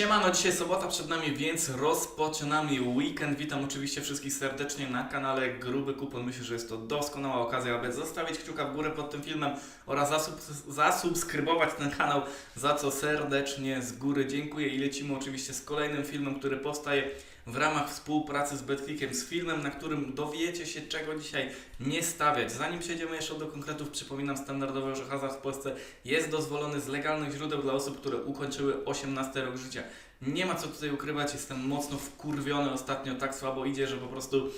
Siemano, dzisiaj sobota przed nami, więc rozpoczynamy weekend. Witam oczywiście wszystkich serdecznie na kanale Gruby Kupon. Myślę, że jest to doskonała okazja, aby zostawić kciuka w górę pod tym filmem oraz zasub zasubskrybować ten kanał, za co serdecznie z góry dziękuję i lecimy oczywiście z kolejnym filmem, który powstaje w ramach współpracy z BetClickiem, z filmem, na którym dowiecie się, czego dzisiaj nie stawiać. Zanim przejdziemy jeszcze do konkretów, przypominam standardowo, że hazard w Polsce jest dozwolony z legalnych źródeł dla osób, które ukończyły 18 rok życia. Nie ma co tutaj ukrywać, jestem mocno wkurwiony ostatnio, tak słabo idzie, że po prostu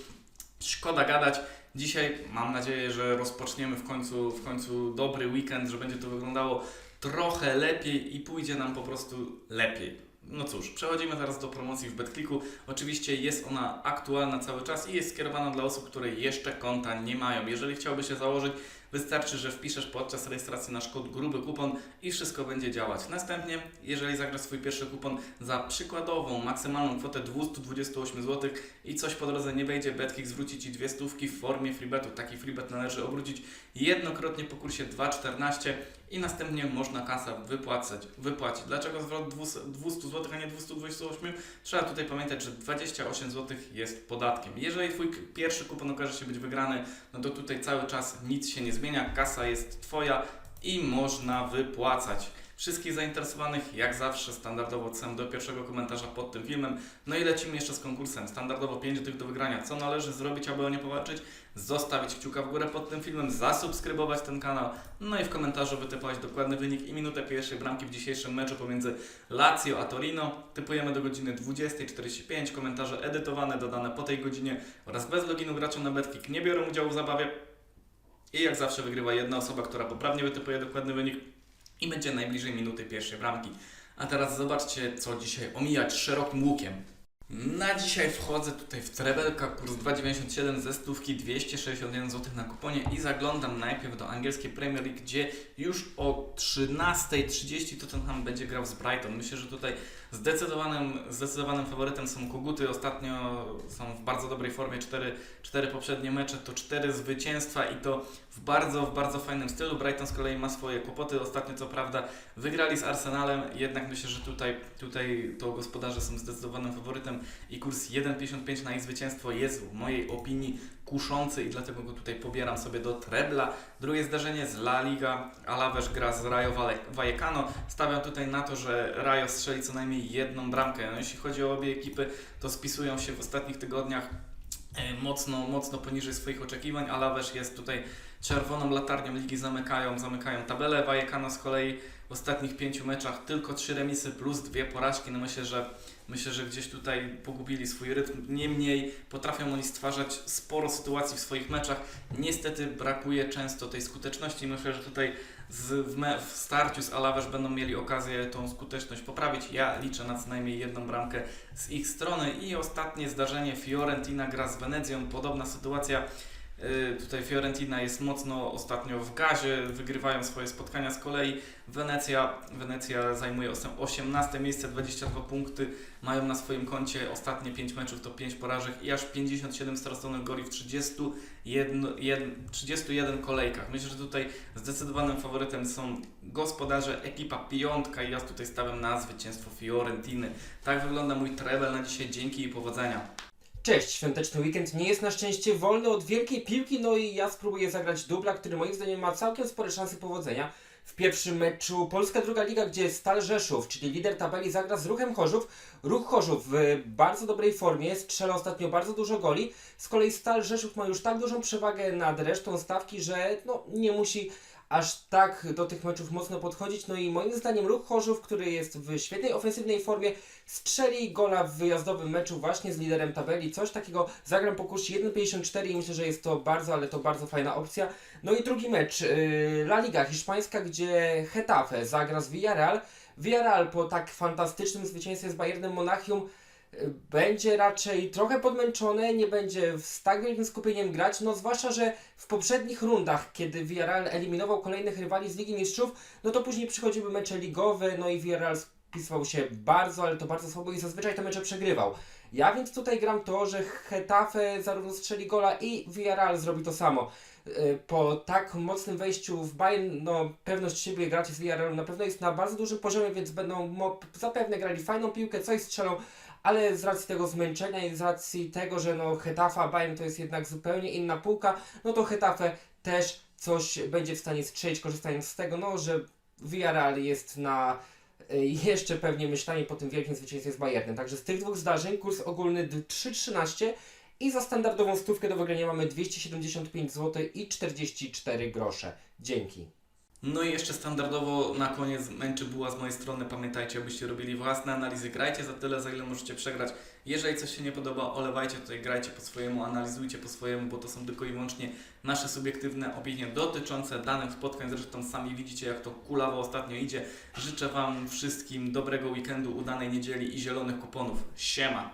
szkoda gadać. Dzisiaj mam nadzieję, że rozpoczniemy w końcu, w końcu dobry weekend, że będzie to wyglądało trochę lepiej i pójdzie nam po prostu lepiej. No cóż, przechodzimy teraz do promocji w BetClicku. Oczywiście jest ona aktualna cały czas i jest skierowana dla osób, które jeszcze konta nie mają. Jeżeli chciałby się założyć, wystarczy, że wpiszesz podczas rejestracji nasz kod gruby kupon i wszystko będzie działać. Następnie, jeżeli zagrasz swój pierwszy kupon za przykładową maksymalną kwotę 228 zł i coś po drodze nie wejdzie, BetClick zwróci Ci dwie stówki w formie freebetu. Taki freebet należy obrócić jednokrotnie po kursie 2,14 i następnie można kasę wypłacać, wypłacić. Dlaczego zwrot 200 zł, a nie 228? Trzeba tutaj pamiętać, że 28 zł jest podatkiem. Jeżeli Twój pierwszy kupon okaże się być wygrany, no to tutaj cały czas nic się nie zmienia, kasa jest Twoja i można wypłacać. Wszystkich zainteresowanych, jak zawsze, standardowo odsyłam do pierwszego komentarza pod tym filmem. No i lecimy jeszcze z konkursem. Standardowo 5 tych do wygrania. Co należy zrobić, aby o nie powalczyć? Zostawić kciuka w górę pod tym filmem, zasubskrybować ten kanał, no i w komentarzu wytypować dokładny wynik i minutę pierwszej bramki w dzisiejszym meczu pomiędzy Lazio a Torino. Typujemy do godziny 20.45. Komentarze edytowane, dodane po tej godzinie oraz bez loginu gracze na Betkick nie biorą udziału w zabawie. I jak zawsze wygrywa jedna osoba, która poprawnie wytypuje dokładny wynik i będzie najbliżej minuty pierwszej bramki. A teraz zobaczcie, co dzisiaj omijać szerokim łukiem. Na dzisiaj wchodzę tutaj w Trebelka, kurs 2,97 ze stówki 261 zł na kuponie i zaglądam najpierw do angielskiej Premier League, gdzie już o 13.30 Tottenham będzie grał z Brighton. Myślę, że tutaj zdecydowanym, zdecydowanym faworytem są Koguty. Ostatnio są w bardzo dobrej formie. Cztery, cztery poprzednie mecze to cztery zwycięstwa i to w bardzo, w bardzo fajnym stylu. Brighton z kolei ma swoje kłopoty. Ostatnio co prawda wygrali z Arsenalem, jednak myślę, że tutaj, tutaj to gospodarze są zdecydowanym faworytem i kurs 1,55 na ich zwycięstwo jest w mojej opinii kuszący i dlatego go tutaj pobieram sobie do Trebla. Drugie zdarzenie z La Liga. Alaves gra z Rayo Valle- Vallecano. Stawiam tutaj na to, że Rayo strzeli co najmniej jedną bramkę. No, jeśli chodzi o obie ekipy, to spisują się w ostatnich tygodniach e, mocno, mocno poniżej swoich oczekiwań. Alaves jest tutaj czerwoną latarnią ligi, zamykają, zamykają tabelę. Vallecano z kolei w ostatnich pięciu meczach tylko trzy remisy plus dwie porażki. No myślę, że myślę, że gdzieś tutaj pogubili swój rytm. Niemniej potrafią oni stwarzać sporo sytuacji w swoich meczach. Niestety brakuje często tej skuteczności. Myślę, że tutaj z, w, me, w starciu z Alaves będą mieli okazję tą skuteczność poprawić. Ja liczę na co najmniej jedną bramkę z ich strony. I ostatnie zdarzenie, Fiorentina gra z Wenecją. Podobna sytuacja. Y, Tutaj Fiorentina jest mocno ostatnio w gazie, wygrywają swoje spotkania z kolei. Wenecja, Wenecja zajmuje osiem- 18 miejsce, 22 punkty, mają na swoim koncie ostatnie 5 meczów to 5 porażek i aż 57 straconych goli w 31, jed- 31 kolejkach. Myślę, że tutaj zdecydowanym faworytem są gospodarze, ekipa piątka i ja tutaj stawiam na zwycięstwo Fiorentiny. Tak wygląda mój treble na dzisiaj. Dzięki i powodzenia. Cześć, świąteczny weekend nie jest na szczęście wolny od wielkiej piłki, no i ja spróbuję zagrać dubla, który moim zdaniem ma całkiem spore szanse powodzenia. W pierwszym meczu Polska Druga Liga, gdzie Stal Rzeszów, czyli lider tabeli, zagra z Ruchem Chorzów. Ruch Chorzów w bardzo dobrej formie, strzela ostatnio bardzo dużo goli. Z kolei Stal Rzeszów ma już tak dużą przewagę nad resztą stawki, że no, nie musi aż tak do tych meczów mocno podchodzić. No i moim zdaniem Ruch Chorzów, który jest w świetnej ofensywnej formie, strzeli gola w wyjazdowym meczu właśnie z liderem tabeli. Coś takiego zagram po kursie 1,54 i myślę, że jest to bardzo, ale to bardzo fajna opcja. No i drugi mecz, yy, La Liga hiszpańska, gdzie Getafe zagra z Villarreal. Villarreal po tak fantastycznym zwycięstwie z Bayernem Monachium będzie raczej trochę podmęczone, nie będzie z tak wielkim skupieniem grać, no zwłaszcza, że w poprzednich rundach, kiedy Villarreal eliminował kolejnych rywali z Ligi Mistrzów, no to później przychodziły mecze ligowe, no i Villarreal spisywał się bardzo, ale to bardzo słabo i zazwyczaj te mecze przegrywał. Ja więc tutaj gram to, że Getafe zarówno strzeli gola i Villarreal zrobi to samo. e, po tak mocnym wejściu w Bayern, no pewność siebie graczy z Villarreal na pewno jest na bardzo dużym poziomie, więc będą zapewne grali fajną piłkę, coś strzelą, ale z racji tego zmęczenia i z racji tego, że no Hetafa, Bayern to jest jednak zupełnie inna półka, no to Hetafe też coś będzie w stanie strzelić, korzystając z tego, no że Villarreal jest na y, jeszcze pewnie myślenie po tym wielkim zwycięstwie z Bayernem. Także z tych dwóch zdarzeń kurs ogólny d- 3,13 i za standardową stówkę do wygrania mamy 275 zł i 44 grosze. Dzięki. No i jeszcze standardowo na koniec męczy była z mojej strony. Pamiętajcie, abyście robili własne analizy. Grajcie za tyle, za ile możecie przegrać. Jeżeli coś się nie podoba, olewajcie tutaj, grajcie po swojemu, analizujcie po swojemu, bo to są tylko i wyłącznie nasze subiektywne opinie dotyczące danych spotkań. Zresztą sami widzicie, jak to kulawo ostatnio idzie. Życzę Wam wszystkim dobrego weekendu, udanej niedzieli i zielonych kuponów. Siema!